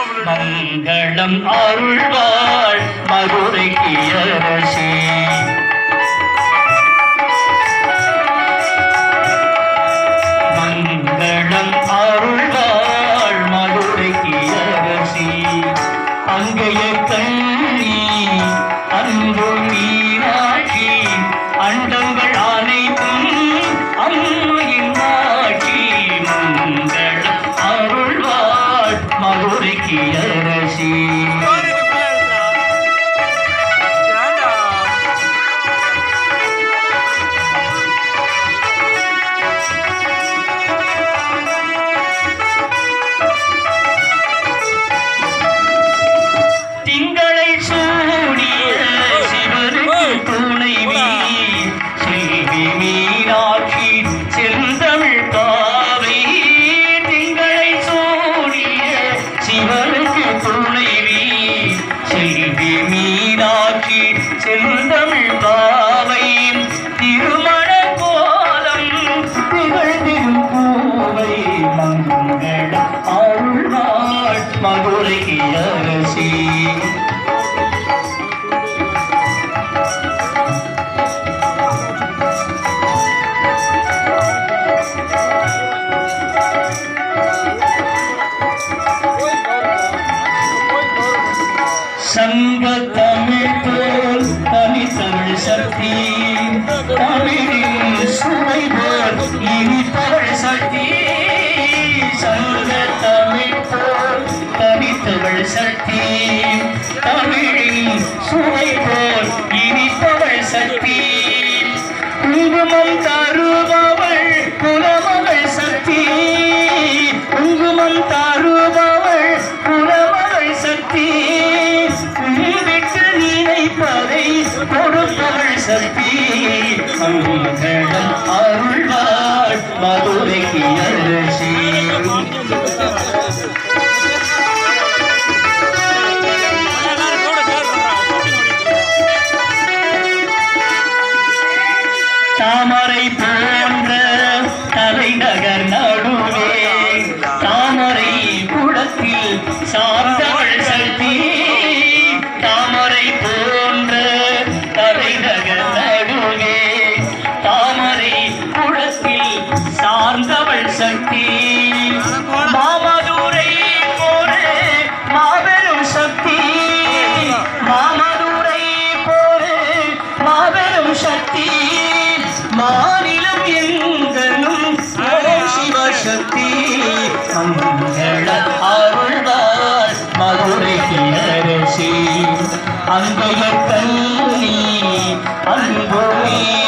மங்களம் அருள்வாள் மதுரைக்கு அரசி மங்களம் அருள்வாள் மதுரைக்கு அரசி அங்கைய கண்ணி அன்பு நோக்கி செந்தமிழ் பாவை. திருமண கோலம் திகழ்ந்திடும் பூவை மங்கள அருள்நாள் மதுரைக்கு அரசி. சங்க शक्ति மங்களம் அருள்வாள் மதுரைக்கு அரசி தாமரை போன்ற தலைநகர் நடுவே தாமரை குளத்தில் சார்ந்தவள் சார்ந்தவள் சக்தி. மாமதுரை போல மாபெரும் சக்தி. மாமதுரை போல மாபெரும் சக்தி. மாநிலம் எங்கனும் சிவசக்தி மங்கள அருள்வார் மதுரை அரசி அன்பைய கல்வி அன்புமே